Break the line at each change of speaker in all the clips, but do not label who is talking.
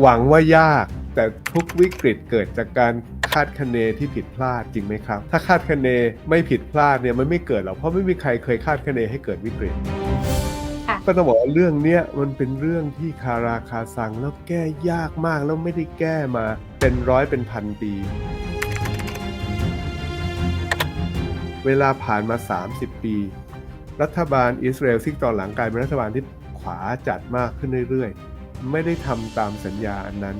หวังว่ายาก แต่ทุกวิกฤตเกิดจากการคาดคะเนที่ผิดพลาดจริงไหมครับ ถ้าคาดคะเนไม่ผิดพลาดเนี่ยมันไม่เกิดหรอกเพราะไม่มีใครเคยคาดคะเนให้เกิดวิกฤต
ค่ะ
ก็ต้องบอกว่าเรื่องเนี้ยมันเป็นเรื่องที่คาราคาซังแล้วแก้ยากมากแล้วไม่ได้แก้มาเป็นร้อยเป็นพันปี เวลาผ่านมา 30 ปี รัฐบาลอิสราเอลซึ่งตอนหลังกลายเป็นรัฐบาลที่ขวาจัดมากขึ้นเรื่อยๆ ไม่ได้ทำตามสัญญาอันนั้น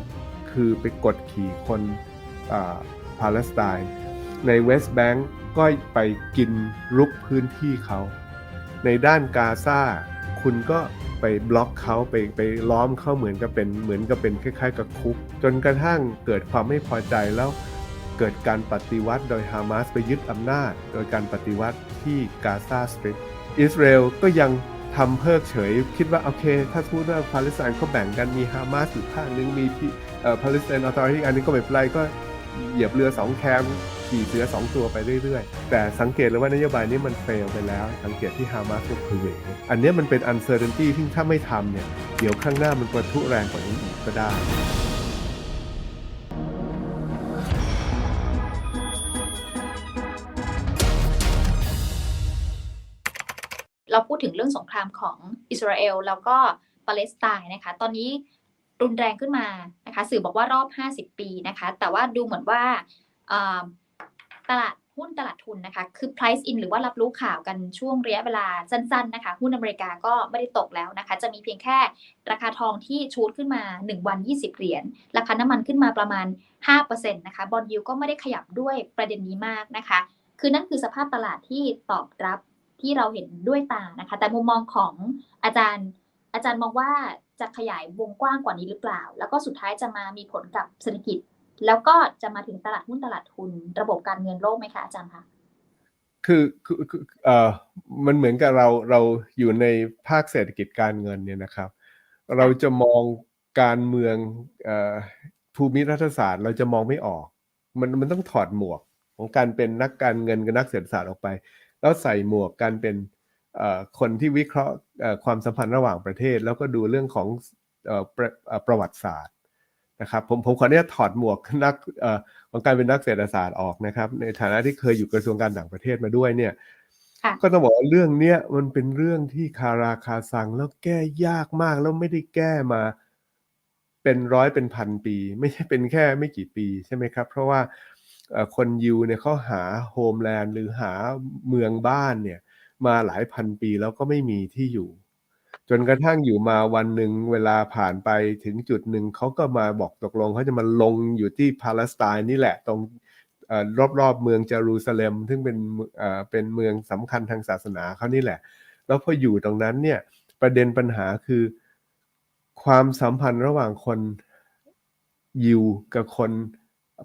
คือไปกดขี่คนปาเลสไตน์ในเวสต์แบงก์ก็ไปกินรุกพื้นที่เขา ในด้านกาซาคุณก็ไปบล็อกเขาไปไปล้อมเขาเหมือนกับเป็นเหมือนกับเป็นคล้ายๆ กับคุก จนกระทั่งเกิดความไม่พอใจแล้วเกิดการปฏิวัติโดยฮามาสไปยึดอำนาจ โดยการปฏิวัติที่กาซาสตริปอิสราเอลก็ยัง ทำเพิกเฉย คิดว่าโอเค ถ้าพูดว่าปาเลสไตน์เขาแบ่งกันมีฮามาสอยู่ข้างนึงมีที่เอ่อปาเลสไตน์ออตอริตี้อันนึงก็ไม่เป็นไรก็เหยียบเรือสองแคมขี่เสือสองตัวไปเรื่อยๆ แต่สังเกตเลยว่านโยบายนี้มันเฟลไปแล้ว สังเกตที่ฮามาสกับเพเวอันนี้มันเป็นอันเซอร์เรนตี้ที่ถ้าไม่ทำเนี่ย เดี๋ยวข้างหน้ามันประทุแรงกว่านี้อีกก็ได้
ดถึงเรื่องสงครามของอิสราเอลแล้วก็ปาเลสไตน์นะคะ ตอนนี้รุนแรงขึ้นมานะคะ สื่อบอกว่ารอบ 50 ปีนะคะ แต่ว่าดูเหมือนว่าตลาดหุ้นตลาดทุนนะคะ คือ price in หรือว่ารับรู้ข่าวกันช่วงระยะเวลาสั้นๆนะคะ หุ้นอเมริกาก็ไม่ได้ตกแล้วนะคะ จะมีเพียงแค่ราคาทองที่ชูดขึ้นมา 1 วัน 20 เหรียญ ราคาน้ำมันขึ้นมาประมาณ 5%นะคะ บอลยูก็ไม่ได้ขยับด้วยประเด็นนี้มากนะคะ คือนั่นคือสภาพตลาดที่ตอบรับ ที่เราเห็นด้วยตานะคะ แต่มุมมองของอาจารย์ อาจารย์มองว่าจะขยายวงกว้างกว่านี้หรือเปล่า แล้วก็สุดท้ายจะมามีผลกับเศรษฐกิจ แล้วก็จะมาถึงตลาดหุ้นตลาดทุน ระบบการเงินโลกไหมคะอาจารย์คะ
คือคือเอ่อมันเหมือนกับเราเราอยู่ในภาคเศรษฐกิจการเงินเนี่ยนะครับ เราจะมองการเมืองเอ่อภูมิรัฐศาสตร์ เราจะมองไม่ออก มันมันต้องถอดหมวกของการเป็นนักการเงินกับนักเศรษฐศาสตร์ออกไป แล้วใส่หมวกการเป็นเอ่อคนที่วิเคราะห์เอ่อความสัมพันธ์ระหว่างประเทศ แล้วก็ดูเรื่องของเอ่อประเอ่อประวัติศาสตร์นะครับผมผมขออนุญาตถอดหมวกนักเอ่อของการเป็นนักเศรษฐศาสตร์ออกนะครับ ในฐานะที่เคยอยู่กระทรวงการต่างประเทศมาด้วยเนี่ย
ค่ะ
ก็ต้องบอกว่าเรื่องเนี้ยมันเป็นเรื่องที่คาราคาซังแล้วแก้ยากมากแล้วไม่ได้แก้มาเป็นร้อยเป็นพันปี ไม่ใช่เป็นแค่ไม่กี่ปีใช่ไหมครับ เพราะว่าเอ่อ คนยิวเนี่ยเขาหาโฮมแลนด์หรือหาเมืองบ้านเนี่ยมาหลายพันปีแล้วก็ไม่มีที่อยู่ จนกระทั่งอยู่มาวันหนึ่งเวลาผ่านไปถึงจุดหนึ่งเขาก็มาบอกตกลงเขาจะมาลงอยู่ที่ปาเลสไตน์นี่แหละตรงอรอบๆเมืองเยรูซาเล็ม ซึ่งเป็นเอ่อเป็นเมืองสำคัญทางศาสนาเขานี่แหละ แล้วพออยู่ตรงนั้นเนี่ยประเด็นปัญหาคือความสัมพันธ์ระหว่างคนยิวกับคน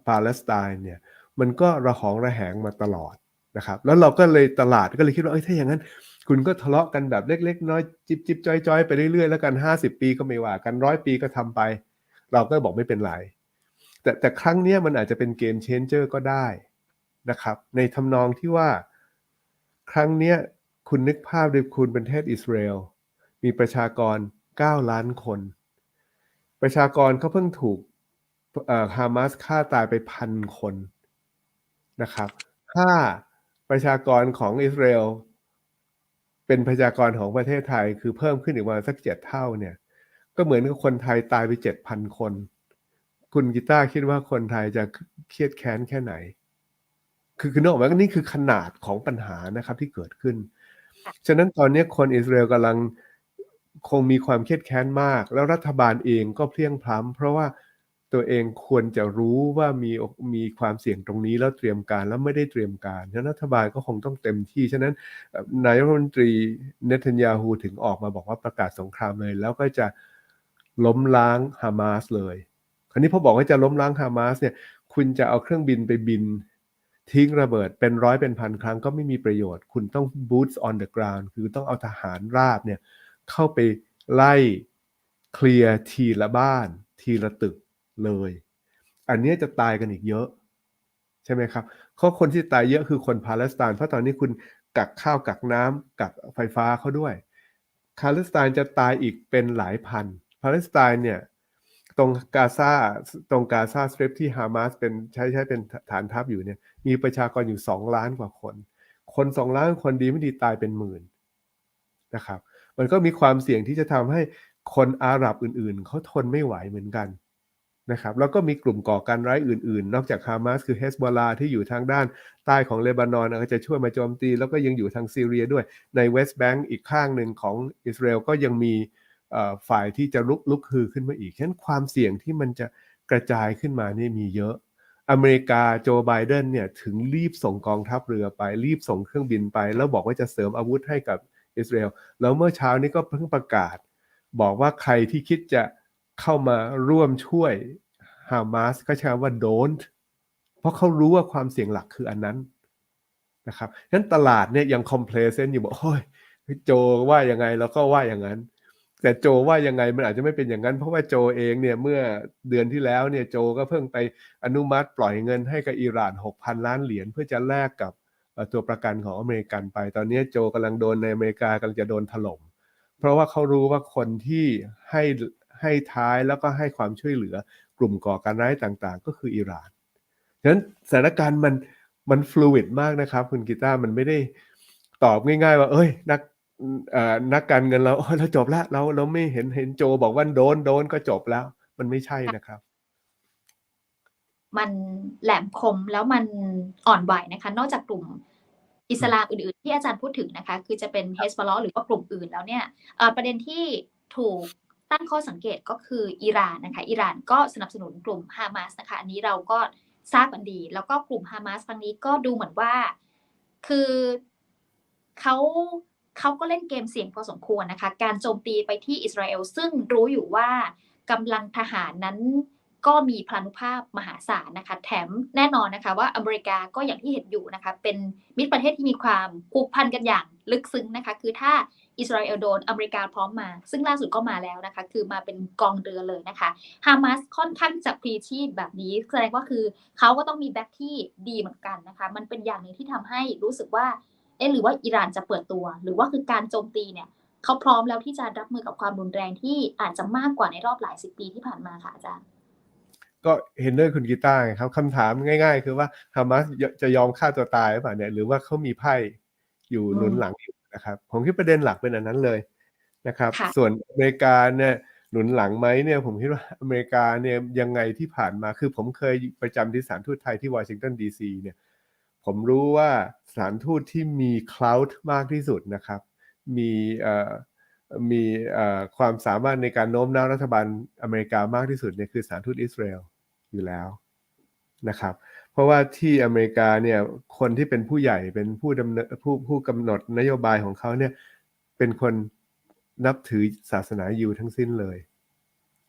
ปาเลสไตน์เนี่ย มันก็ระหองระแหงมาตลอดนะครับ แล้วเราก็เลยตลาดก็เลยคิดว่าเอ้ยถ้าอย่างนั้น คุณก็ทะเลาะกันแบบเล็ก ๆ น้อยจิบจิบจอยจอยๆไปเรื่อยๆแล้วกัน 50 ปีก็ไม่ว่ากันร้อยปีก็ทำไป เราก็บอกไม่เป็นไรแต่แต่ครั้งนี้มันอาจจะเป็นเกมเชนเจอร์ก็ได้นะครับ ในทำนองที่ว่าครั้งนี้คุณนึกภาพดูคุณเป็นประเทศอิสราเอลมีประชากร 9 ล้านคน ประชากรเขาเพิ่งถูกฮามาสฆ่าตายไปพันคน นะครับ ถ้าประชากรของอิสราเอลเป็นประชากรของประเทศไทยคือเพิ่มขึ้นอีกประมาณสักเจ็ดเท่าเนี่ย ก็เหมือนกับคนไทยตายไปเจ็ดพันคน คุณกีตาร์คิดว่าคนไทยจะเครียดแค้นแค่ไหน คือคือนึกออกไหมว่านี่คือขนาดของปัญหานะครับที่เกิดขึ้น ฉะนั้นตอนนี้คนอิสราเอลกำลังคงมีความเครียดแค้นมาก แล้วรัฐบาลเองก็เพลียงพล้ำเพราะว่า ตัวเองควรจะรู้ว่ามีมีความเสี่ยงตรงนี้แล้วเตรียมการแล้วไม่ได้เตรียมการฉะนั้นรัฐบาลก็คงต้องเต็มที่ ฉะนั้นนายกรัฐมนตรีเนทันยาฮูถึงออกมาบอกว่าประกาศสงครามเลย แล้วก็จะล้มล้างฮามาสเลย คราวนี้พอบอกว่าจะล้มล้างฮามาสเนี่ย คุณจะเอาเครื่องบินไปบิน ทิ้งระเบิดเป็นร้อยเป็นพันครั้งก็ไม่มีประโยชน์ คุณต้อง boots on the ground คือต้องเอาทหารราบเนี่ยเข้าไปไล่เคลียร์ทีละบ้าน ทีละตึก เลย อันนี้จะตายกันอีกเยอะ ใช่ไหมครับเขาคนที่ตายเยอะคือคนปาเลสไตน์เพราะตอนนี้คุณกักข้าวกักน้ำกักไฟฟ้าเขาด้วยปาเลสไตน์จะตายอีกเป็นหลายพันปาเลสไตน์เนี่ยตรงกาซาตรงกาซาสตรปที่ฮามาสเป็นใช้ใช้เป็นฐานทัพอยู่เนี่ย มีประชากรอยู่สองล้านกว่าคน คนสองล้านคนดีไม่ดีตายเป็นหมื่นนะครับ มันก็มีความเสี่ยงที่จะทำให้คนอาหรับอื่นๆ เขาทนไม่ไหวเหมือนกัน นะครับแล้วก็มีกลุ่มก่อการร้ายอื่นๆ นอกจากฮามาสคือเฮสบอลาที่อยู่ทางด้านใต้ของเลบานอนก็จะช่วยมาโจมตี แล้วก็ยังอยู่ทางซีเรียด้วยในเวสต์แบงก์อีกข้างหนึ่งของอิสราเอลก็ยังมีฝ่ายที่จะลุกลุกฮือขึ้นมาอีกฉะนั้นความเสี่ยงที่มันจะกระจายขึ้นมานี่มีเยอะ อเมริกาโจไบเดนเนี่ยถึงรีบส่งกองทัพเรือไป รีบส่งเครื่องบินไป แล้วบอกว่าจะเสริมอาวุธให้กับอิสราเอลแล้วเมื่อเช้านี้ก็เพิ่งประกาศ บอกว่าใครที่คิดจะ เข้ามาร่วมช่วยฮามาสก็ใช้คำว่า don't เพราะเขารู้ว่าความเสี่ยงหลักคืออันนั้นนะครับฉะนั้นตลาดเนี่ยยัง complacent อยู่บอกโอ้ยโจว่ายังไงเราก็ว่าอย่างนั้น แต่โจว่ายังไงมันอาจจะไม่เป็นอย่างนั้น เพราะว่าโจเองเนี่ยเมื่อเดือนที่แล้วเนี่ยโจก็เพิ่งไปอนุมัติปล่อยเงินให้กับอิหร่าน 6,000 ล้านเหรียญเพื่อจะแลกกับตัวประกันของอเมริกันไป ตอนนี้โจกำลังโดนในอเมริกากำลังจะโดนถล่ม เพราะว่าเขารู้ว่าคนที่ให้ ให้ท้ายแล้วก็ให้ความช่วยเหลือกลุ่มก่อการร้ายต่างๆ ก็คืออิหร่านฉะนั้นสถานการณ์มันมันฟลูอิดมากนะครับ คุณกีตาร์มันไม่ได้ตอบง่าย ๆ ว่า เอ้ย นักนักการเงินเราเราจบแล้วเราเราไม่เห็นเห็นโจบอกว่าโดนโดนก็จบแล้ว มันไม่ใช่นะครับ
มันแหลมคมแล้วมันอ่อนไหวนะคะ นอกจากกลุ่มอิสลามอื่นๆ ที่อาจารย์พูดถึงนะคะ คือจะเป็นเฮสบอลหรือว่ากลุ่มอื่นแล้วเนี่ยประเด็นที่ถูก ตั้งข้อสังเกตก็คืออิหร่านนะคะอิหร่านก็สนับสนุนกลุ่มฮามาสนะคะอันนี้เราก็ทราบกันดี แล้วก็กลุ่มฮามาสครั้งนี้ก็ดูเหมือนว่า คือเขาเขาก็เล่นเกมเสี่ยงพอสมควรนะคะ การโจมตีไปที่อิสราเอลซึ่งรู้อยู่ว่ากำลังทหารนั้นก็มีพลานุภาพมหาศาลนะคะ แถมแน่นอนนะคะ ว่าอเมริกาก็อย่างที่เห็นอยู่นะคะ เป็นมิตรประเทศที่มีความผูกพันกันอย่างลึกซึ้งนะคะ คือถ้า อิสราเอลโดนอเมริกาพร้อมมา ซึ่งล่าสุดก็มาแล้วนะคะ คือมาเป็นกองเรือเลยนะคะฮามาสค่อนข้างจะพลีชีพแบบนี้แสดงว่าคือเขาก็ต้องมีแบ็คที่ดีเหมือนกันนะคะ มันเป็นอย่างหนึ่งที่ทำให้รู้สึกว่าเอ๊ะหรือว่าอิหร่านจะเปิดตัว หรือว่าคือการโจมตีเนี่ยเขาพร้อมแล้วที่จะรับมือกับความรุนแรงที่อาจจะมากกว่าในรอบหลายสิบปีที่ผ่านมาค่ะอาจารย์
ก็เห็นด้วยคุณกีตาร์ไงครับคำถามง่าย ๆ คือว่าฮามาสจะยอมฆ่าตัวตายหรือเปล่าเนี่ยหรือว่าเขามีไพ่อยู่หนุนหลังอยู่ นะครับผมคิดประเด็นหลักเป็นอันนั้นเลยนะครับ
ค่ะ
ส่วนอเมริกาเนี่ยหนุนหลังไหมเนี่ยผมคิดว่าอเมริกาเนี่ยยังไงที่ผ่านมาคือผมเคยประจำที่สถานทูตไทยที่วอชิงตันดีซีเนี่ยผมรู้ว่าสถานทูตที่มีคลาวด์มากที่สุดนะครับ มีเอ่อมีเอ่อความสามารถในการโน้มน้าวรัฐบาลอเมริกามากที่สุดเนี่ยคือสถานทูตอิสราเอลอยู่แล้วนะครับ เพราะว่าที่อเมริกาเนี่ยคนที่เป็นผู้ใหญ่เป็นผู้ดำเนินผู้ผู้กำหนดนโยบายของเขาเนี่ยเป็นคนนับถือศาสนายิวทั้งสิ้นเลย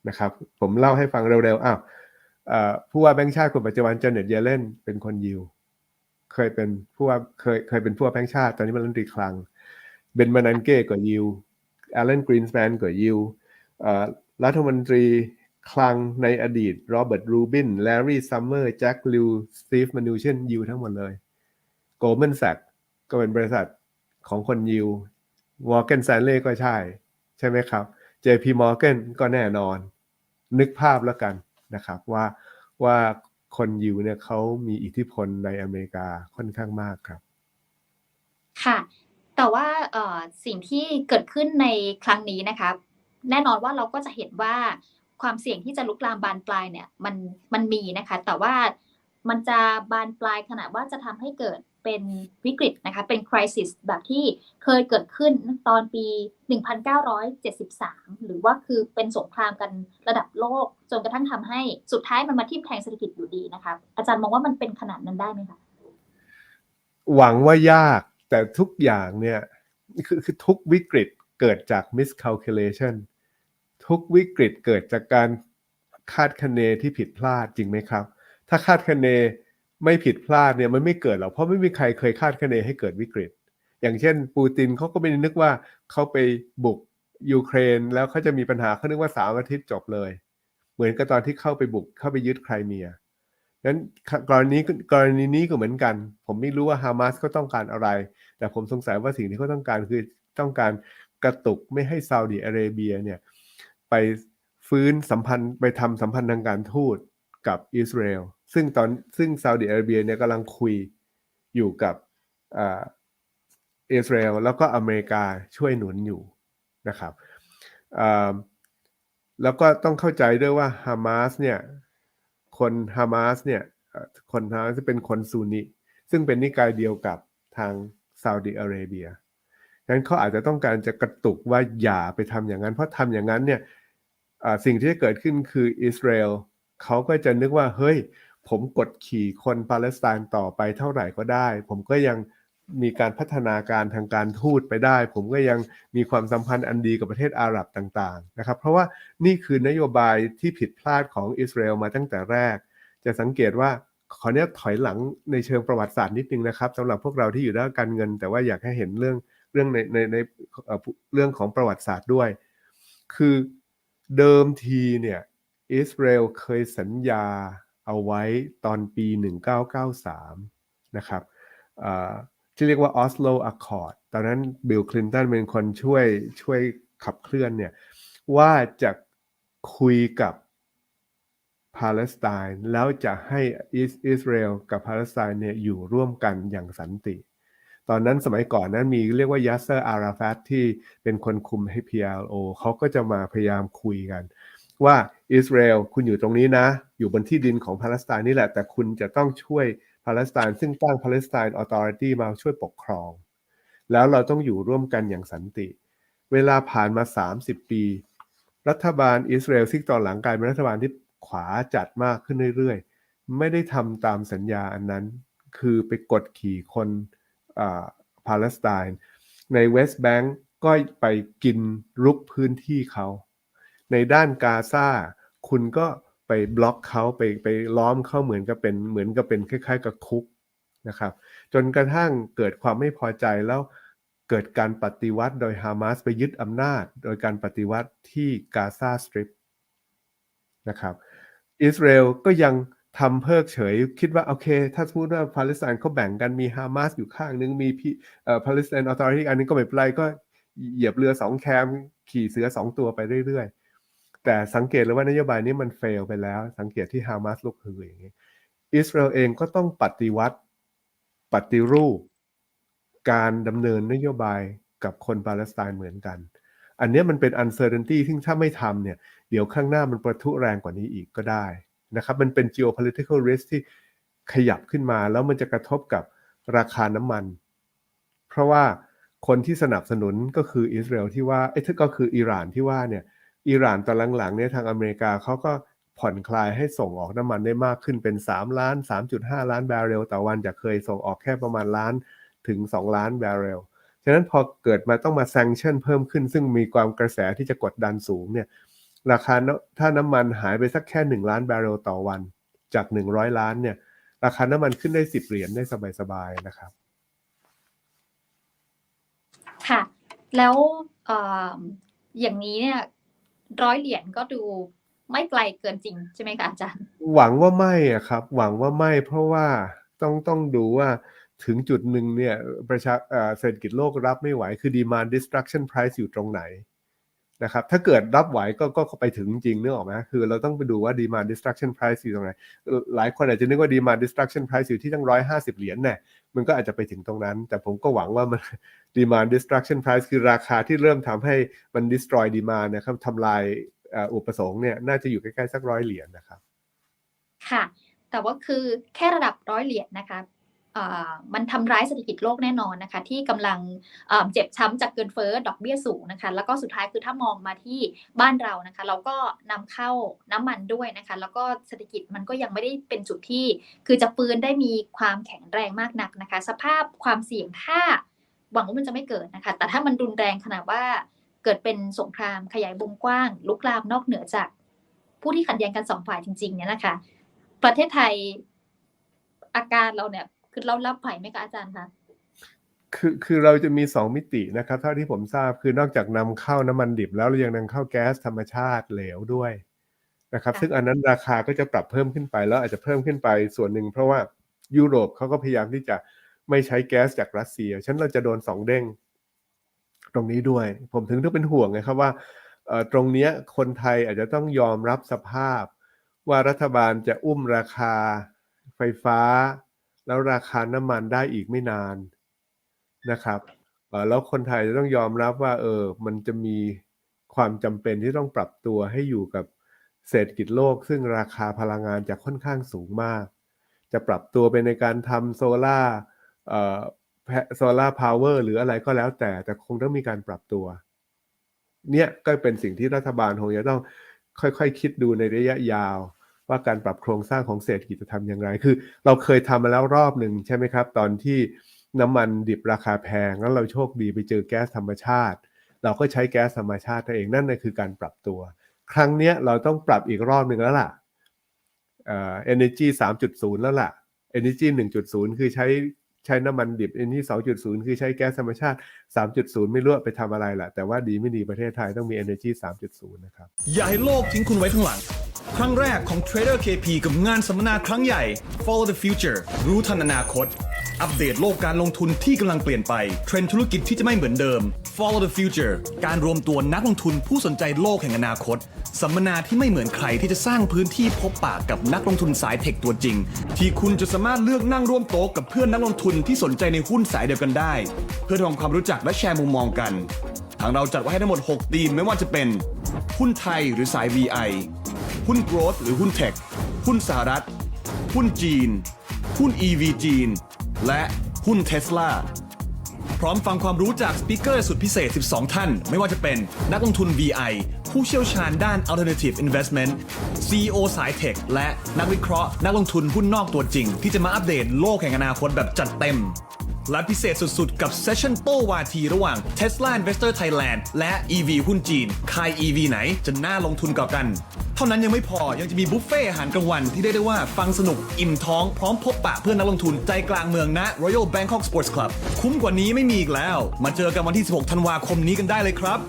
นะครับ ผมเล่าให้ฟังเร็วๆอ้าวผู้ว่าแบงค์ชาติคนปัจจุบันเจเน็ตเยเลนเป็นคนยิว เคยเป็นผู้ว่าเคยเคยเป็นผู้ว่าแบงค์ชาติ ตอนนี้เป็นรัฐมนตรีคลังเบนมานันเก้ก็ยิวแอลเลนกรีนสแมนก็ยิวอ่อรัฐมนตรี คลังในอดีตโรเบิร์ตรูบินแลรี่ซัมเมอร์แจ็คลิวสตีฟมานูเชนยิวทั้งหมดเลยโกล d มนแซกก็เป็นบริษัทของคนยิวอร์เกนแซนเล่ก็ใช่ ใช่ไหมครับ JP Morgan ก็แน่นอน นึกภาพแล้วกันนะครับว่าว่าคนยิวเนี่ยเขามีอิทธิพลในอเมริกาค่อนข้างมากครับ
ค่ะ แต่ว่าสิ่งที่เกิดขึ้นในครั้งนี้นะคะ แน่นอนว่าเราก็จะเห็นว่า ความเสี่ยงที่จะลุกลามบานปลายเนี่ยมันมันมีนะคะ แต่ว่ามันจะบานปลายขนาดว่าจะทำให้เกิดเป็นวิกฤตนะคะ เป็นคริสิสแบบที่เคยเกิดขึ้นตอนปี 1973 หรือว่าคือเป็นสงครามกันระดับโลก จนกระทั่งทำให้สุดท้ายมันมาทิ่มแทงเศรษฐกิจอยู่ดีนะคะ อาจารย์มองว่ามันเป็นขนาดนั้นได้ไหมคะ
หวังว่ายากแต่ทุกอย่างเนี่ย คือคือทุกวิกฤตเกิดจาก miscalculation ทุกวิกฤตเกิดจากการคาดคะเนที่ผิดพลาดจริงไหมครับ ถ้าคาดคะเนไม่ผิดพลาดเนี่ยมันไม่เกิดหรอกเพราะไม่มีใครเคยคาดคะเนให้เกิดวิกฤต อย่างเช่น ปูตินเขาก็ไม่ได้นึกว่าเขาไปบุกยูเครนแล้วเขาจะมีปัญหาเขานึกว่าสามอาทิตย์จบเลย เหมือนกับตอนที่เข้าไปบุกเข้าไปยึดไครเมียนั้นกรณีกรณีนี้ก็เหมือนกัน ผมไม่รู้ว่าฮามาสเขาต้องการอะไร แต่ผมสงสัยว่าสิ่งที่เขาต้องการคือต้องการกระตุกไม่ให้ซาอุดิอาระเบียเนี่ย ไปฟื้นสัมพันธ์ไปทำสัมพันธ์ทางการทูตกับอิสราเอลซึ่งตอนซึ่งซาอุดิอาระเบียเนี่ยกำลังคุยอยู่กับอิสราเอลแล้วก็อเมริกาช่วยหนุนอยู่นะครับแล้วก็ต้องเข้าใจด้วยว่าฮามาสเนี่ยคนฮามาสเนี่ยคนฮามาสเป็นคนซุนนีซึ่งเป็นนิกายเดียวกับทางซาอุดิอาระเบีย งั้นเขาอาจจะต้องการจะกระตุกว่าอย่าไปทำอย่างนั้น เพราะทำอย่างนั้นเนี่ยสิ่งที่จะเกิดขึ้นคืออิสราเอลเขาก็จะนึกว่าเฮ้ย ผมกดขี่คนปาเลสไตน์ต่อไปเท่าไหร่ก็ได้ ผมก็ยังมีการพัฒนาการทางการทูตไปได้ ผมก็ยังมีความสัมพันธ์อันดีกับประเทศอาหรับต่างๆนะครับเพราะว่านี่คือนโยบายที่ผิดพลาดของอิสราเอลมาตั้งแต่แรก จะสังเกตว่าขอเนี้ยถอยหลังในเชิงประวัติศาสตร์นิดนึงนะครับสำหรับพวกเราที่อยู่ด้านการเงิน แต่ว่าอยากให้เห็นเรื่อง เรื่องในในในเรื่องของประวัติศาสตร์ด้วย คือเดิมทีเนี่ยอิสราเอลเคยสัญญาเอาไว้ตอนปี 1993 นะครับที่เรียกว่า Oslo Accord ตอนนั้นบิลคลินตันเป็นคนช่วยช่วยขับเคลื่อนเนี่ยว่าจะคุยกับปาเลสไตน์แล้วจะให้อิสอิสราเอลกับปาเลสไตน์เนี่ยอยู่ร่วมกันอย่างสันติ ตอนนั้นสมัยก่อนนั้นมีเรียกว่ายัสเซอร์อาราฟัตที่เป็นคนคุมให้ PLO เขาก็จะมาพยายามคุยกัน ว่าอิสราเอลคุณอยู่ตรงนี้นะ อยู่บนที่ดินของปาเลสไตน์นี่แหละ แต่คุณจะต้องช่วยปาเลสไตน์ซึ่งตั้ง Palestine Authority มาช่วยปกครอง แล้วเราต้องอยู่ร่วมกันอย่างสันติ เวลาผ่านมา 30 ปี รัฐบาลอิสราเอลซึ่งตอนหลังกลายเป็นรัฐบาลที่ขวาจัดมากขึ้นเรื่อยๆ ไม่ได้ทำตามสัญญาอันนั้น คือไปกดขี่คน ปาเลสไตน์ในเวสต์แบงก์ก็ไปกินรุกพื้นที่เขา ในด้านกาซาคุณก็ไปบล็อกเขาไปไปล้อมเขาเหมือนกับเป็นเหมือนกับเป็นคล้าย ๆ กับคุกนะครับ จนกระทั่งเกิดความไม่พอใจแล้วเกิดการปฏิวัติโดยฮามาสไปยึดอำนาจ โดยการปฏิวัติที่กาซาสตริปนะครับอิสราเอลก็ยัง ทำเพิกเฉยคิดว่าโอเค ถ้าสมมติว่าปาเลสไตน์เขาแบ่งกันมีฮามาสอยู่ข้างนึง มีพี่เอ่อปาเลสไตน์ออ t ต r ริตี้อันนึงก็ไม่เป็นไรก็เหยียบเรือสองแคมขี่เสือสองตัวไปเรื่อยๆ แต่สังเกตเลยว่านโยบายนี้มันเฟลไปแล้ว สังเกตที่ฮามาสลุกฮืออย่างนี้อิสราเอลเองก็ต้องปฏิวัติปฏิรูป การดำเนินนโยบายกับคนปาเลสไตน์เหมือนกัน อันนี้มันเป็น uncertainty ที่ถ้าไม่ทำเนี่ย เดี๋ยวข้างหน้ามันประทุแรงกว่านี้อีกก็ได้ นะครับมันเป็น geopolitical risk ที่ขยับขึ้นมา แล้วมันจะกระทบกับราคาน้ำมัน เพราะว่าคนที่สนับสนุนก็คืออิสราเอลที่ว่าเอ้ยก็คืออิหร่านที่ว่าเนี่ยอิหร่านตอนหลังๆเนี่ยทางอเมริกาเขาก็ผ่อนคลายให้ส่งออกน้ำมันได้มากขึ้นเป็น 3 ล้าน 3.5 ล้านบาร์เรลต่อวันจากเคยส่งออกแค่ประมาณล้านถึง 2 ล้านบาร์เรลฉะนั้นพอเกิดมาต้องมา sanction เพิ่มขึ้น ซึ่งมีความกระแสที่จะกดดันสูงเนี่ย ราคาน้ำถ้าน้ำมันหายไปสักแค่ 1 ล้านบาร์เรลต่อวัน จาก 100 ล้านเนี่ย ราคาน้ำมันขึ้นได้ 10 เหรียญได้สบายๆนะครับ
ค่ะ แล้วเอ่ออย่างนี้เนี่ยร้อยเหรียญก็ดูไม่ไกลเกินจริงใช่ไหมคะอาจารย์
หวังว่าไม่อะครับ หวังว่าไม่เพราะว่าต้องต้องดูว่าถึงจุดหนึ่งเนี่ยประชาเอ่อเศรษฐกิจโลกรับไม่ไหว คือ demand destruction price อยู่ตรงไหน นะครับถ้าเกิดรับไหวก็ก็ไปถึงจริงนึกออกไหมคือเราต้องไปดูว่า demand destruction price อยู่ตรงไหน หลายคนอาจจะนึกว่า demand destruction price อยู่ที่ตั้งร้อยห้าสิบเหรียญเนี่ยมันก็อาจจะไปถึงตรงนั้น แต่ผมก็หวังว่ามัน demand destruction price คือราคาที่เริ่มทำให้มัน destroy demand นะครับทำลายอุปสงค์เนี่ยน่าจะอยู่ใกล้ ๆ สักร้อยเหรียญนะครับ
ค่ะ แต่ว่าคือแค่ระดับร้อยเหรียญนะคะ มันทำร้ายเศรษฐกิจโลกแน่นอนนะคะ ที่กำลังเจ็บช้ำจากเกินเฟ้อดอกเบี้ยสูงนะคะ แล้วก็สุดท้ายคือถ้ามองมาที่บ้านเรานะคะ เราก็นำเข้าน้ำมันด้วยนะคะ แล้วก็เศรษฐกิจมันก็ยังไม่ได้เป็นจุดที่ คือจะฟื้นได้มีความแข็งแรงมากนักนะคะ สภาพความเสี่ยงถ้าหวังว่ามันจะไม่เกิดนะคะ แต่ถ้ามันรุนแรงขนาดว่าเกิดเป็นสงครามขยายวงกว้าง ลุกลามนอกเหนือจาก ผู้ที่ขัดแย้งกันสองฝ่ายจริงๆเนี่ยนะคะ ประเทศไทยอาการเราเนี่ย คือเรารับไหวไหมคะอาจารย์คะ
คือคือเราจะมี 2 มิตินะครับ เท่าที่ผมทราบคือนอกจากนำเข้าน้ำมันดิบแล้วเรายังนำเข้าแก๊สธรรมชาติเหลวด้วยนะครับ ซึ่งอันนั้นราคาก็จะปรับเพิ่มขึ้นไปแล้วอาจจะเพิ่มขึ้นไปส่วนหนึ่งเพราะว่ายุโรปเขาก็พยายามที่จะไม่ใช้แก๊สจากรัสเซียฉะนันเราจะโดนสองเด้งตรงนี้ด้วย ผมถึงต้องเป็นห่วงไงครับว่าเอ่อตรงเนี้ยคนไทยอาจจะต้องยอมรับสภาพ ว่ารัฐบาลจะอุ้มราคาไฟฟ้า แล้วราคาน้ำมันได้อีกไม่นานนะครับแล้วคนไทยจะต้องยอมรับว่าเออมันจะมีความจำเป็นที่ต้องปรับตัวให้อยู่กับเศรษฐกิจโลก ซึ่งราคาพลังงานจะค่อนข้างสูงมาก จะปรับตัวไปในการทำโซล่าโซล่าพาวเวอร์หรืออะไรก็แล้วแต่แต่คงต้องมีการปรับตัว เนี่ยก็เป็นสิ่งที่รัฐบาลคงจะต้องค่อยๆคคิดดูในระยะยาว ว่าการปรับโครงสร้างของเศรษฐกิจจะทำอย่างไร คือ เราเคยทำมาแล้วรอบหนึ่งใช่ไหมครับ ตอนที่น้ำมันดิบราคาแพง แล้วเราโชคดีไปเจอแก๊สธรรมชาติ เราก็ใช้แก๊สธรรมชาตินั่นเองนั่นนะคือการปรับตัว ครั้งเนี้ยเราต้องปรับอีกรอบหนึ่งแล้วล่ะเอ่อ energy 3.0 แล้วล่ะ energy 1.0 คือใช้ใช้น้ำมันดิบ energy 2.0 คือใช้แก๊สธรรมชาติ 3.0 ไม่รู้ว่าไปทำอะไรล่ะ แต่ว่าดีไม่ดีประเทศไทยต้องมี energy 3.0 นะครับ
อย่าให้โลกทิ้งคุณไว้ข้างหลัง ครั้งแรกของ Trader KP กับงานสัมมนาครั้งใหญ่ Follow the Future รู้ทันอนาคต อัปเดตโลกการลงทุนที่กำลังเปลี่ยนไป เทรนด์ธุรกิจที่จะไม่เหมือนเดิม Follow the Future การรวมตัวนักลงทุนผู้สนใจโลกแห่งอนาคต สัมมนาที่ไม่เหมือนใครที่จะสร้างพื้นที่พบปะกับนักลงทุนสายเทคตัวจริง ที่คุณจะสามารถเลือกนั่งร่วมโต๊ะกับเพื่อนนักลงทุนที่สนใจในหุ้นสายเดียวกันได้ เพื่อทำความรู้จักและแชร์มุมมองกัน ทางเราจัดไว้ให้ทั้งหมด 6 ธีมไม่ว่าจะเป็นหุ้นไทยหรือสาย VI หุ้น growth หรือหุ้น tech หุ้นสหรัฐ หุ้นจีน หุ้น EV จีน และหุ้น Tesla พร้อมฟังความรู้จากสปิเกอร์สุดพิเศษ 12 ท่าน ไม่ว่าจะเป็นนักลงทุน VI ผู้เชี่ยวชาญด้าน Alternative Investment CEO สายเทค และนักวิเคราะห์ นักลงทุนหุ้นนอกตัวจริง ที่จะมาอัปเดตโลกแห่งอนาคตแบบจัดเต็ม และพิเศษสุดๆ กับเซสชั่นโต้วาทีระหว่าง Tesla Investor Thailand และ EV หุ้นจีน ใคร EV ไหนจะน่าลงทุนกว่ากัน เท่านั้นยังไม่พอยังจะมีบุฟเฟ่อาหารกลางวันที่ได้ได้ว่าฟังสนุกอิ่มท้องพร้อมพบปะเพื่อนนักลงทุนใจกลางเมืองณ Royal Bangkok Sports Club คุ้มกว่านี้ไม่มีอีกแล้ว มาเจอกันวันที่ 16 ธันวาคมนี้กันได้เลยครับ